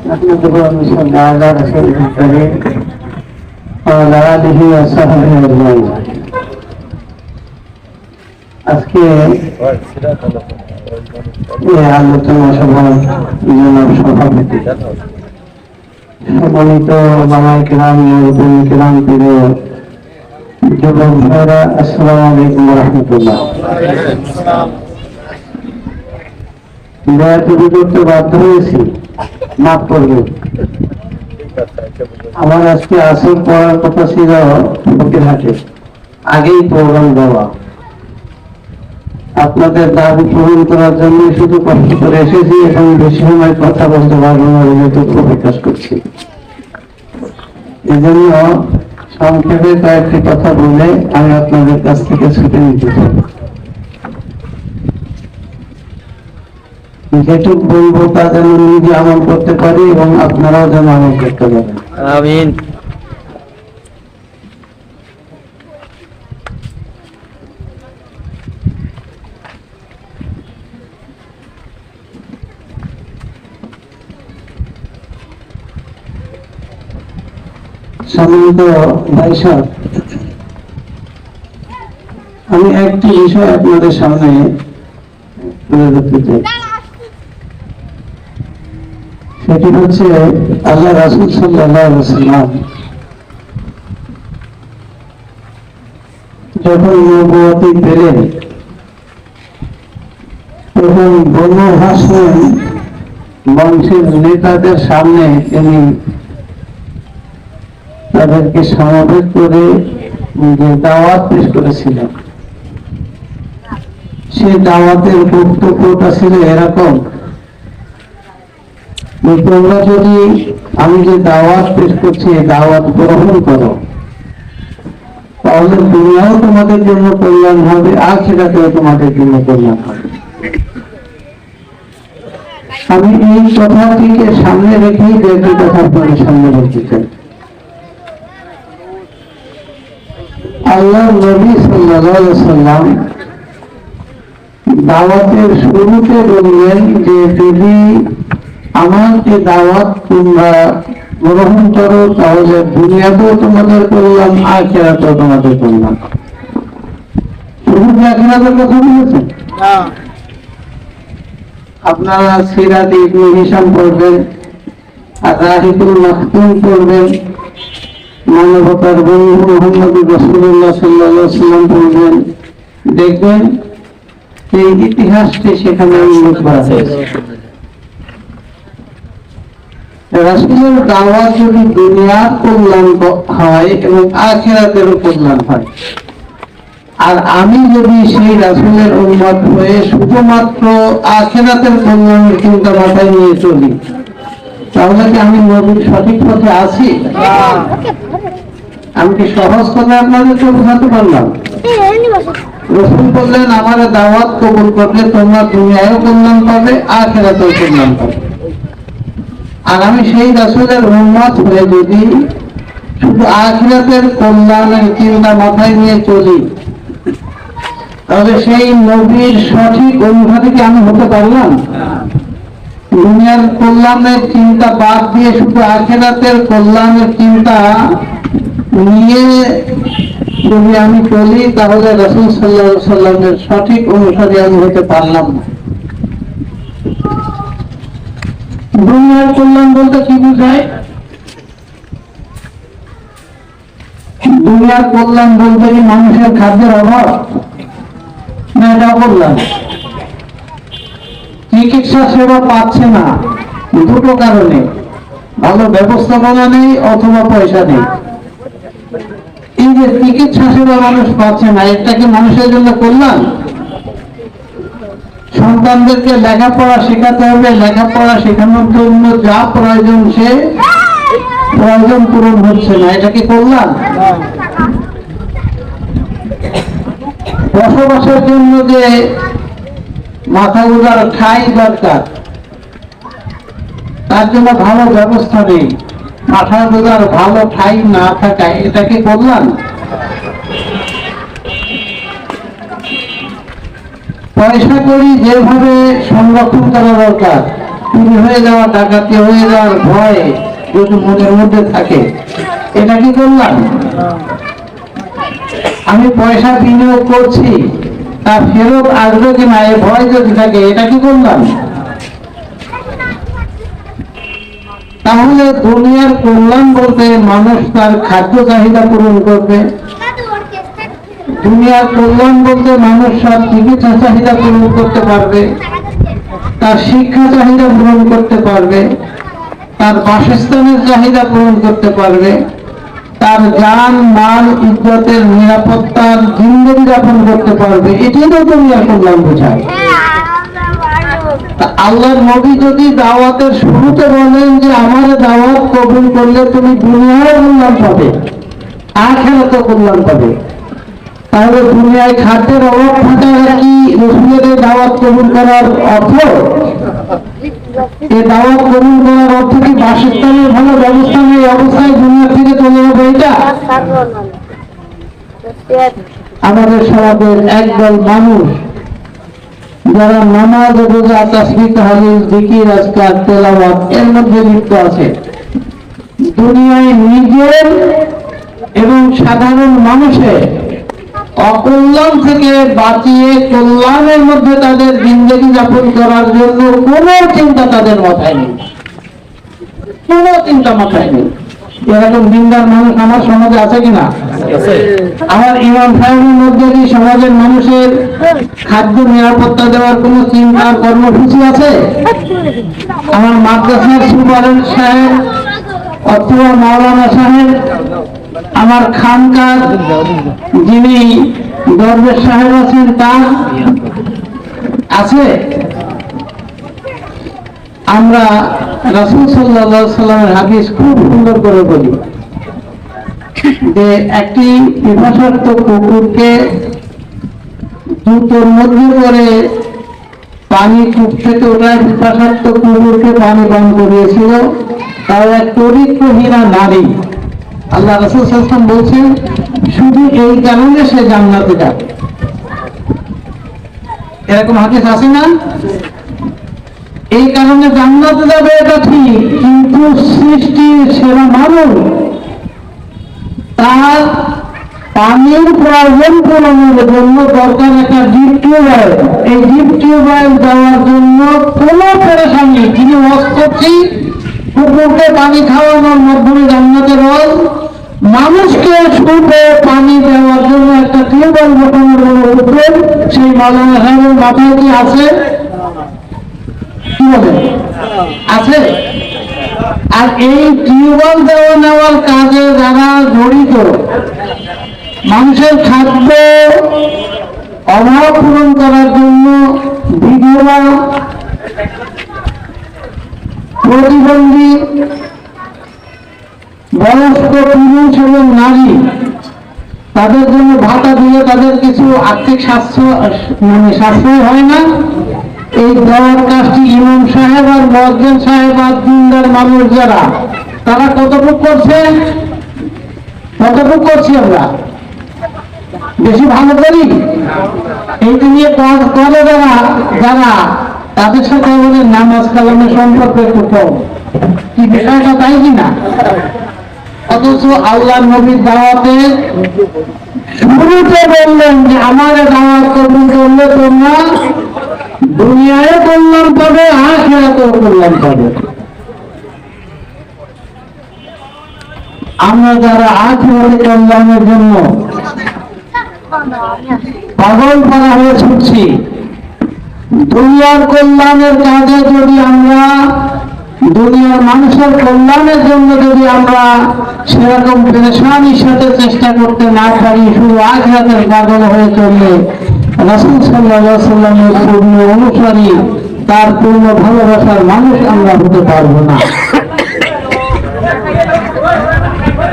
نحمده ونصلي على رسوله الكريم وعلى آله وصحبه أجمعين আজকে এই আলোচনা সভার জনাব সভাপতি সম্মানিত বাবাই কিরাম মুরব্বী কিরাম প্রিয় যুবক ভাইরা আসসালামু আলাইকুম রহমতুল্লাহ আমার আজকে আসল পড়ার কথা ছিল আগেই প্রোগ্রাম দেওয়া আপনাদের দাবি পূরণ করার জন্য শুধু কষ্ট করে এসেছি এবং বেশি সময় কথা বলতে পারব না দুঃখ প্রকাশ করছি। এই জন্য সংক্ষেপে কয়েকটি কথা বলে আমি আপনাদের কাছ থেকে ছুটে নিতে চাই। যেটুক বলব তা যেন নিজে আমল করতে পারি এবং আপনারাও যেন আমল করতে পারেন। আমিন। সম্মানিত ভাই সাহেব আমি একটি বিষয় আপনাদের সামনে তুলে ধরতে চাই। সেটি হচ্ছে আল্লাহ রাসুল সাল্লাম যখন নবতী পেলেন তখন বনু হাসন বংশের নেতাদের সামনে তিনি তাদেরকে সমাবেত করে যে দাওয়াত পেশ করেছিলেন। সে দাওয়াতের বক্তব্যটা ছিল এরকম তোমরা যদি আমি যে দাওয়াত পেশ করছি দাওয়াত গ্রহণ করো, তাহলে দুনিয়াও তোমাদের জন্য কল্যাণ হবে, আর আখেরাতেও তোমাদের জন্য কল্যাণ হবে। আমি এই কথাটিকে সামনে রেখেই একটি কথা আপনাদের সামনে বলতে চাই। আল্লাহ নবী সাল্লাম দাওয়াতের শুরুতে বললেন যে, যদি আমার যে দাওয়াত তোমরা গ্রহণ করো তাহলে দুনিয়াতেও তোমাদের করলাম আখেরাতেও তোমাদের করলাম শুধু আখেরাতের কথা বলেছেন? আপনারা সিরাত ইবনে হিসাম পড়বেন মাখতুম পড়বেন মানবতার বন্ধু মোহাম্মদ রসুল্লাহ সাল্লাহ সাল্লাম বলবেন দেখবেন এই ইতিহাসটি সেখানে উল্লেখ করা হয়েছে। রাসুলের যদি দুনিয়ার কল্যাণ হয় এবং আখেরাতেরও কল্যাণ হয়। আর আমি যদি সেই রাসুলের হয়ে শুধুমাত্র আখেরাতের কল্যাণের চিন্তা মাথায় নিয়ে চলি, তাহলে কি আমি নবীর সঠিক পথে আছি? আমি কি সহজ কথা বোঝাতে পারলাম? রসুল বললেন, আমার দাওয়াত কবুল করলে তোমরা দুনিয়ায়ও কল্যাণ পাবে, আখেরাতেও কল্যাণ পাবে। আর আমি সেই রাসুলের উন্মত হয়ে যদি শুধু আখিরাতের কল্যাণের চিন্তা মাথায় নিয়ে চলি, তাহলে সেই নবীর সঠিক অনুসারী কি আমি হতে পারলাম? দুনিয়ার কল্যাণের চিন্তা বাদ দিয়ে শুধু আখেরাতের কল্যাণের চিন্তা নিয়ে যদি আমি চলি, তাহলে রসুল সাল্লাহ সাল্লামের সঠিক অনুসারী আমি হতে পারলাম না। দুনিয়ার কল্যাণ বলতে কি বোঝায়? দুনিয়ার কল্যাণ বলতে কি মানুষের খাদ্যের অভাব? না, এটা কল্যাণ চিকিৎসা সেবা পাচ্ছে না, দুটো কারণে। ভালো ব্যবস্থাপনা নেই অথবা পয়সা নেই। এই যে চিকিৎসা সেবা মানুষ পাচ্ছে না, এটা কি মানুষের জন্য কল্যাণ? সন্তানদেরকে লেখাপড়া শেখাতে হবে, লেখাপড়া শেখানোর জন্য যা প্রয়োজন সে প্রয়োজন পূরণ হচ্ছে না। এটা কি কল্যাণ বসবাসের জন্য যে মাথা গুজার ঠাই দরকার, তার জন্য ভালো ব্যবস্থা নেই। মাথা গুজার ভালো ঠাই না থাকায় এটা কি কল্যাণ পয়সা করি যেভাবে সংরক্ষণ করা দরকার, চুরি হয়ে যাওয়া, ডাকাতি হয়ে যাওয়ার ভয় যদি মনের মধ্যে থাকে, এটা কি করলাম? আমি পয়সা বিনিয়োগ করছি, তা ফেরত আসবে কিনা, এ ভয় যদি থাকে, এটা কি করলাম? তাহলে দুনিয়ার কল্যাণ বলতে মানুষ তার খাদ্য চাহিদা পূরণ করবে। দুনিয়ার কল্যাণ বলতে মানুষ তার চিকিৎসা চাহিদা পূরণ করতে পারবে। তার শিক্ষা চাহিদা পূরণ করতে পারবে। তার বাসস্থানের চাহিদা পূরণ করতে পারবে। তার যান মাল, ইজ্জতের নিরাপত্তার জিন্দগি যাপন করতে পারবে। এটাই তো দুনিয়ার কল্যাণ বোঝায়। আল্লাহর নবী যদি দাওয়াতের শুরুতে বলেন যে, আমার দাওয়াত কবুল করলে তুমি দুনিয়ায় কল্যাণ পাবে আখেরাতে কল্যাণ পাবে। তাহলে দুনিয়ায় খাদ্যের অভাব থাকা কি রসুলের দাওয়াত কবুল করার অর্থ? এই দাওয়াত কবুল করার অর্থ কি বাসস্থানের ভালো ব্যবস্থা নেই? অবস্থায় দুনিয়া থেকে চলে যাবে এটা? আমাদের সমাজের একদল মানুষ যারা নামাজ রোজা, তাসবিহ তাহলিল জিকির আজকার তেলাওয়াত, এর মধ্যে লিপ্ত আছে। দুনিয়ায় নিজের এবং সাধারণ মানুষের অকল্যাণ থেকে বাঁচিয়ে কল্যাণের মধ্যে তাদের জিন্দগি যাপন করার জন্য কোনো চিন্তা তাদের মাথায় নেই। কোনো চিন্তা মাথায় নেই। এরকম দিনদার মানুষ আমার সমাজে আছে কিনা আমার ইমাম সাহেবের মধ্যে কি সমাজের মানুষের খাদ্য নিরাপত্তা দেওয়ার কোনো চিন্তা কর্মসূচি আছে? আমার মাদ্রাসার সুপারেন্ট সাহেব অথবা মাওলানা সাহেব আমার খানকার যিনি দরবেশ সাহেব আছেন, তার আছে। আমরা রাসুল সাল্লাহ সাল্লামের হাদিস খুব সুন্দর করে বলি যে একটি পিপাসার্থ কুকুরকে জুতোর মধ্যে করে পানি কূপ থেকে ওঠায় পিপাসার্থ কুকুরকে পানি পান করিয়েছিল। তাও এক চরিত্রহীনা নারী। আল্লাহ রসুল সাল্লাম বলছেন, শুধু এই কারণে সে জান্নাতে যাবে এরকম হাদিস আছে না? এই কারণে জান্নাতে যাবে এটা ঠিক, কিন্তু সৃষ্টির সেরা মানুষ তার পানির প্রয়োজন পূরণের জন্য দরকার একটা ডিপ টিউবওয়েল এই ডিপ টিউবওয়েল দেওয়ার জন্য কোনো পেরেশানি যিনি ওয়াজ করছি কুকুরকে পানি খাওয়ানোর মাধ্যমে জান্নাতে রল মানুষকে শুধু পানি দেওয়ার জন্য একটা টিউবওয়েল বসানোর উদ্যোগ। সেই মালানা মাথায় কি আছে? আছে। আর এই টিউবওয়েল দেওয়া নেওয়ার কাজে যারা জড়িত, মানুষের খাদ্য অভাব পূরণ করার জন্য বিধবা প্রতিবন্ধী, বয়স্ক পুরুষ এবং নারী, তাদের জন্য ভাতা দিলে তাদের কিছু আর্থিক স্বাস্থ্য মানে সাশ্রয় হয় না। এই দেওয়ার কাজটি ইমাম সাহেব আর মজ্জেন সাহেব আর দিনদার মানুষ যারা, তারা কতটুকু করছে? কতটুকু করছি আমরা? বেশি ভালো করি? এই নিয়ে করে যারা যারা তাদের সাথে আমাদের নামাজ কালামের সম্পর্ক কম কি বিষয়টা তাই কিনা অথচ আল্লাহ নবীর দাওয়াতে শুরুতে বললেন যে আমার দাওয়াত কবুল করলে তোমরা দুনিয়ায় কল্যাণ পাবে, আখেরাতেও কল্যাণ পাবে। আমরা যারা আখেরাতে কল্যাণের জন্য পাগল পারা হয়ে ছুটছি। দুনিয়ার কল্যাণের কাজে যদি আমরা, দুনিয়ার মানুষের কল্যাণের জন্য যদি আমরা সেরকম পেরেশানির সাথে চেষ্টা করতে না পারি, শুধু আখেরাতের পাগল হয়ে চললে, রাসুল সাল্লাহ সাল্লামের পূর্ণ অনুসারী, তার পূর্ণ ভালোবাসার মানুষ আমরা হতে পারব না।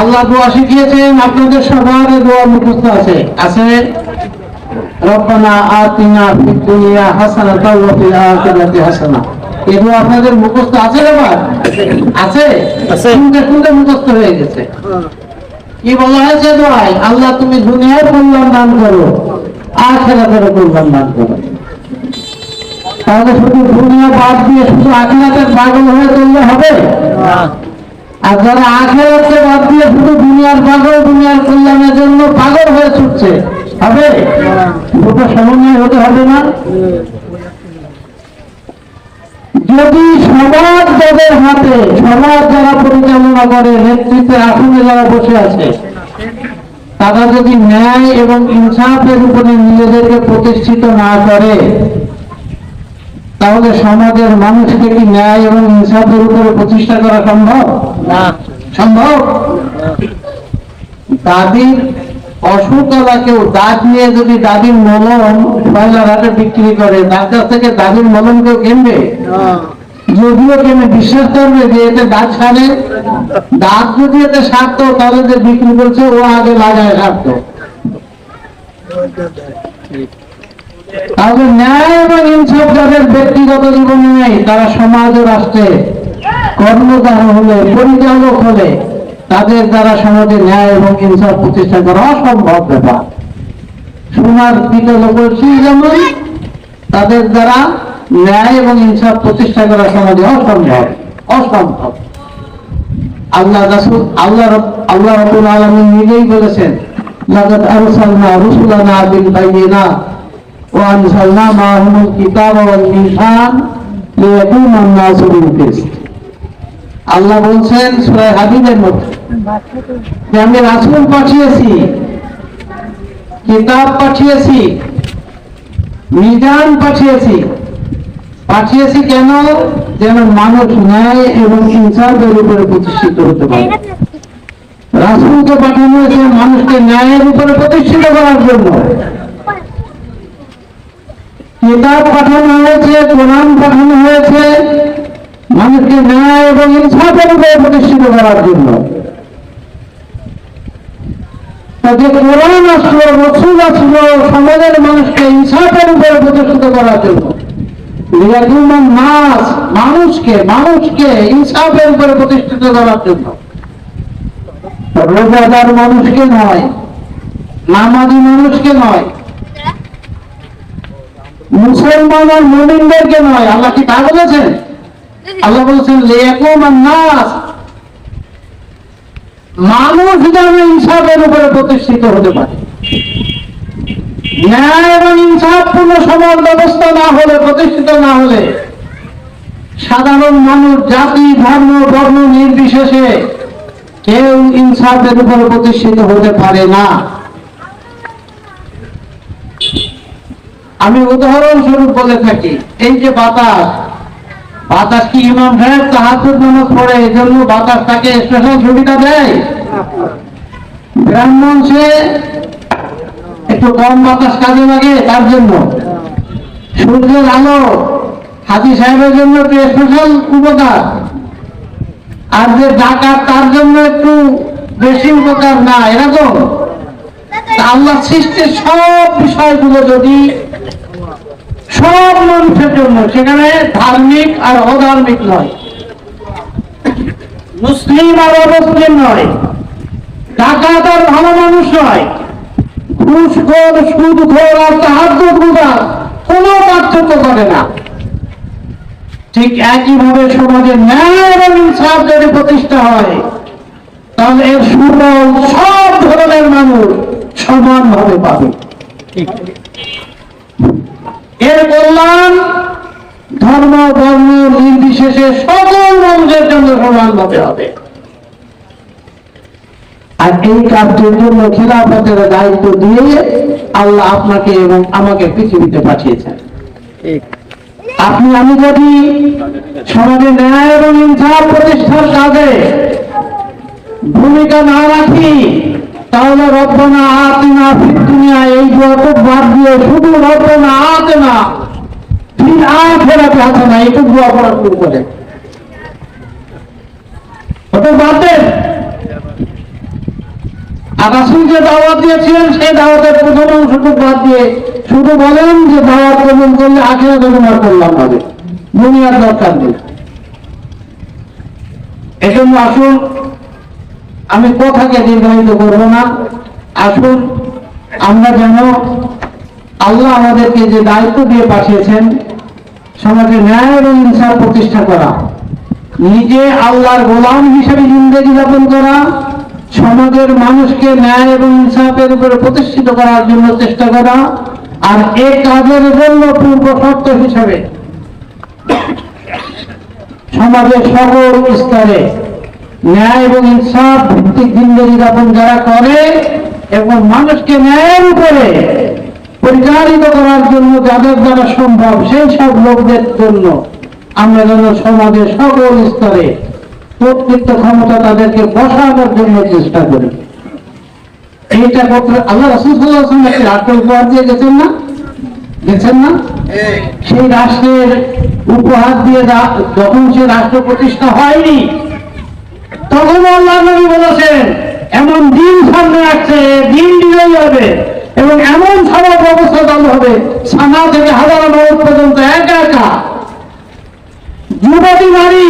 আল্লাহ দোয়া শিখিয়েছেন, আপনাদের সবার দোয়া মুখস্থ আছে। আছে? রব্বানা আতিনা ফিদ দুনিয়া হাসানাতাও ওয়া ফিল আখিরাতি হাসানা। এই আপনাদের মুখস্থ আছে এবার আছে। শুনতে শুনতে মুখস্থ হয়ে গেছে? কি বলা হয়েছে দোয়ায় আল্লাহ তুমি দুনিয়ার কল্যাণ দান করো আখেরাতের কল্যাণ দান করো। তাহলে শুধু দুনিয়া বাদ দিয়ে শুধু আখিরাতের পাগল হয়ে চললে হবে? আর যারা আখেরাতকে বাদ দিয়ে শুধু দুনিয়ার পাগল দুনিয়ার কল্যাণের জন্য পাগল হয়ে ছুটছে হবে? দুটো সমন্বয় হতে হবে না? যদি সমাজ যাদের হাতে সমাজ যারা পরিচালনা করে নেতৃত্বের আসনে যারা বসে আছে তারা যদি ন্যায় এবং ইনসাফের উপরে নিজেদেরকে প্রতিষ্ঠিত না করে তাহলে সমাজের মানুষকে কি ন্যায় এবং ইনসাফের উপরে প্রতিষ্ঠা করা সম্ভব? না। সম্ভব? দাদির অসুখ কেউ দাঁত নিয়ে যদি দাদির মলম পয়লার হাটে বিক্রি করে, তার কাছ থেকে দাদির মলম কেউ কিনবে? যদিও কেনে, বিশ্বাস করবে যে এতে দাঁত সারে? দাঁত যদি এতে সারতো, তাহলে যে বিক্রি করছে, ও আগে লাগায় সারতো। তাহলে ন্যায় এবং ইনসাফ যাদের ব্যক্তিগত জীবনে নেই, তারা সমাজ ও রাষ্ট্রে কর্মকার হলে, পরিচালক হলে তাদের দ্বারা সমাজে ন্যায় এবং ইনসাফ প্রতিষ্ঠা করা অসম্ভব ব্যাপার। সোনার পিতল করছি যেমন তাদের দ্বারা ন্যায় এবং ইনসাফ প্রতিষ্ঠা করা সমাজে অসম্ভব অসম্ভব। আল্লাহ রাসূল, আল্লাহ আল্লাহ রাব্বুল আলামিন নিজেই বলেছেন, লাকাদ আরসালনা রুসুলানা বিল বায়িনাত ওয়া আনজালনা মাআহুমুল কিতাবা ওয়াল মিজান লিয়াকুনা আন-নাসু বিল আল্লাহ বলছেন, সূরা হাদিদের মধ্যে আমি রাসূল পাঠিয়েছি, কিতাব পাঠিয়েছি, মিজান পাঠিয়েছি। পাঠিয়েছি কেন? যেন মানুষ ন্যায় এবং উপরে প্রতিষ্ঠিত হতে পারে। রাসুলকে পাঠানো হয়েছে মানুষকে ন্যায়ের উপরে প্রতিষ্ঠিত করার জন্য। কিতাব পাঠানো হয়েছে, কোরআন পাঠানো হয়েছে, মানুষকে ন্যায় এবং ইনসাফের উপরে প্রতিষ্ঠিত করার জন্য তা যে কোরআন আসলো রসুল আসলো, সমাজের মানুষকে ইনসাফের উপরে প্রতিষ্ঠিত করার জন্য। মানুষকে মানুষকে ইনসাফের উপরে প্রতিষ্ঠিত করার জন্য। রোজাদার মানুষকে নয়, নামাজি মানুষকে নয়, মুসলমান আর মুমিনদেরকে নয়। আল্লাহ কি তা বলেছেন আল্লাহ বলেছেন মানুষ যেন ইনসাফের উপরে প্রতিষ্ঠিত হতে পারে। ন্যায় এবং ইনসাফপূর্ণ সমাজ ব্যবস্থা না হলে, প্রতিষ্ঠিত না হলে, সাধারণ মানুষ, জাতি, ধর্ম, বর্ণ নির্বিশেষে কেউ ইনসাফের উপরে প্রতিষ্ঠিত হতে পারে না। আমি উদাহরণস্বরূপ বলে থাকি, এই যে বাতাস বাতাস কি ইমাম সাহেব তাহাজুদ নামাজ পড়ে এই জন্য বাতাস তাকে স্পেশাল সুবিধা দেয়। ব্রাহ্মণ সে একটু কম বাতাস কাজে লাগে, তার জন্য। সূর্যের আলো হাজি সাহেবের জন্য একটু স্পেশাল উপকার। আর যে ডাকাত, তার জন্য একটু বেশি উপকার না, এরকম। আল্লাহ সৃষ্টির সব বিষয়গুলো যদি সব মানুষের জন্য, সেখানে ধার্মিক আর অধার্মিক নয়। মুসলিম আর অমুসলিম নয়। ডাকাত ভালো মানুষ নয়। ঘুষখোর সুদখোর আর তাহাজ্জুদ গুজার কোনো পার্থক্য করে না। ঠিক একইভাবে সমাজে ন্যায় এবং ইনসাফ যদি প্রতিষ্ঠা হয়, তাহলে এর সুফল সব ধরনের মানুষ সমানভাবে পাবে। ঠিক এর কল্যাণ ধর্ম বর্ণ নির্বিশেষে সকল মানুষের জন্য সমানভাবে হবে। আর এই কাজটির জন্য খিলাফতের দায়িত্ব দিয়ে আল্লাহ আপনাকে এবং আমাকে পৃথিবীতে পাঠিয়েছেন। আপনি আমি যদি সমাজে ন্যায় এবং ইনসাফ প্রতিষ্ঠার কাজে ভূমিকা না রাখি তাহলে রব্বনা আতিনা ফিদ দুনিয়া, এই বাদ দিয়ে শুধু আখিরাতে দোয়া করা শুরু করে। বাদ দেন। যে দাওয়াত দিয়েছিলেন, সেই দাওয়াতের প্রথম বাদ দিয়ে শুধু বলেন যে দাওয়াত কবুল করলে আখেরা তোমার করলাম হবে দুনিয়ার দরকার নেই। এজন্য আসুন আমি কথাকে দীর্ঘায়িত করব না। আসুন, আমরা যেন আল্লাহ আমাদেরকে যে দায়িত্ব দিয়ে পাঠিয়েছেন সমাজে ন্যায় এবং ইনসাফ প্রতিষ্ঠা করা, নিজে আল্লাহর গোলাম হিসেবে জিন্দগি যাপন করা, সমাজের মানুষকে ন্যায় এবং ইনসাফের উপরে প্রতিষ্ঠিত করার জন্য চেষ্টা করা, আর এ কাজের জন্য পূর্ব শর্ত হিসেবে সমাজের সকল স্তরে ন্যায় এবং ইনসাফ ভিত্তিক জিন্দগি যাপন যারা করে এবং মানুষকে ন্যায়ের উপরে পরিচালিত করার জন্য যাদের দ্বারা সম্ভব সেই সব লোকদের জন্য আমরা যেন সমাজের সকল স্তরে কর্তৃত্ব ক্ষমতা তাদেরকে বসানোর জন্য চেষ্টা করি। এইটা করতে আল্লাহ রসুল একটি রাষ্ট্র উপহার দিয়ে গেছেন না? গেছেন না? সেই রাষ্ট্রের উপহার দিয়ে যখন সে রাষ্ট্র প্রতিষ্ঠা হয়নি তখন আল্লাহ নবী বলেছেন, এমন দিন সামনে আসছে, দিন বিজয়ী হবে এবং এমন সমাজ ব্যবস্থা চালু হবে সানা থেকে হাজারো মানুষ পর্যন্ত একা একা। যুবতী নারী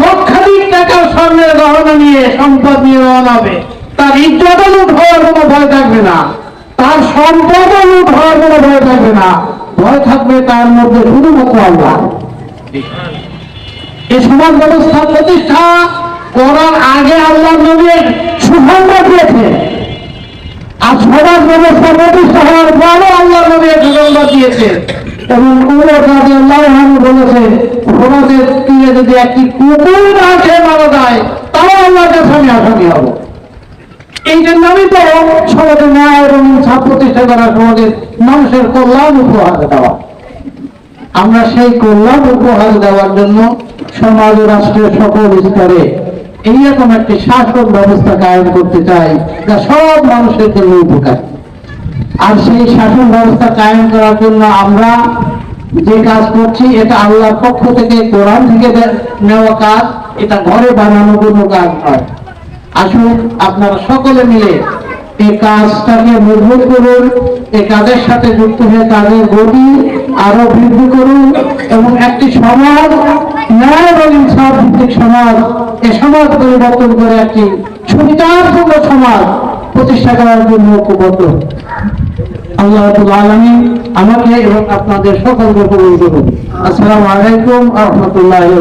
লক্ষাধিক টাকার স্বর্ণের গহনা নিয়ে সম্পদ নিয়ে রওনা হবে। তার ইজ্জত লুট হওয়ার কোনো ভয় থাকবে না। তার সম্পদ লুট হওয়ার কোনো ভয় থাকবে না। ভয় থাকবে তার মধ্যে শুধুমাত্র আল্লাহ। এই সমাজ ব্যবস্থা, প্রতিষ্ঠা করার আগে আল্লাহ নবীর সুসংবাদ দিয়েছে। আর সমাজ ব্যবস্থা প্রতিষ্ঠা হওয়ার পরও আল্লাহ নবী সুসংবাদ দিয়েছে। এবং উমর রাজি আল্লাহ বলেছে সমাজের তীরে যদি একটি কুকুর না খেয়ে মারা যায় তাও আল্লাহর কাছে আসামি হব। এই জন্য আমি তো সমাজে ন্যায় এবং ইনসাফ প্রতিষ্ঠা করা সমাজের মানুষের কল্যাণ উপহার দেওয়া। আমরা সেই কল্যাণ উপহার দেওয়ার জন্য সমাজ রাষ্ট্রের সকল স্তরে এইরকম একটি শাসন ব্যবস্থা কায়েম করতে চাই যা সব মানুষের জন্য উপকার। আর সেই শাসন ব্যবস্থা কায়েম করার জন্য আমরা যে কাজ করছি, এটা আল্লাহর পক্ষ থেকে কোরআন থেকে নেওয়া কাজ, এটা ঘরে বানানো কোনো কাজ নয়। আসুন আপনারা সকলে মিলে এই কাজটাকে মজবুত করুন, এই কাজের সাথে যুক্ত হয়ে কাজের গতি আরও বৃদ্ধি করুন এবং একটি সমাজ ভিত্তিক সমাজ, এ সমাজ পরিবর্তন করে একটি সুবিধাপূর্ণ সমাজ প্রতিষ্ঠা করার জন্য ঐক্যবদ্ধ। আল্লাহ আমাকে এবং আপনাদের সকলকে কবুল করুন। আসসালামু আলাইকুম রাহমাতুল্লাহি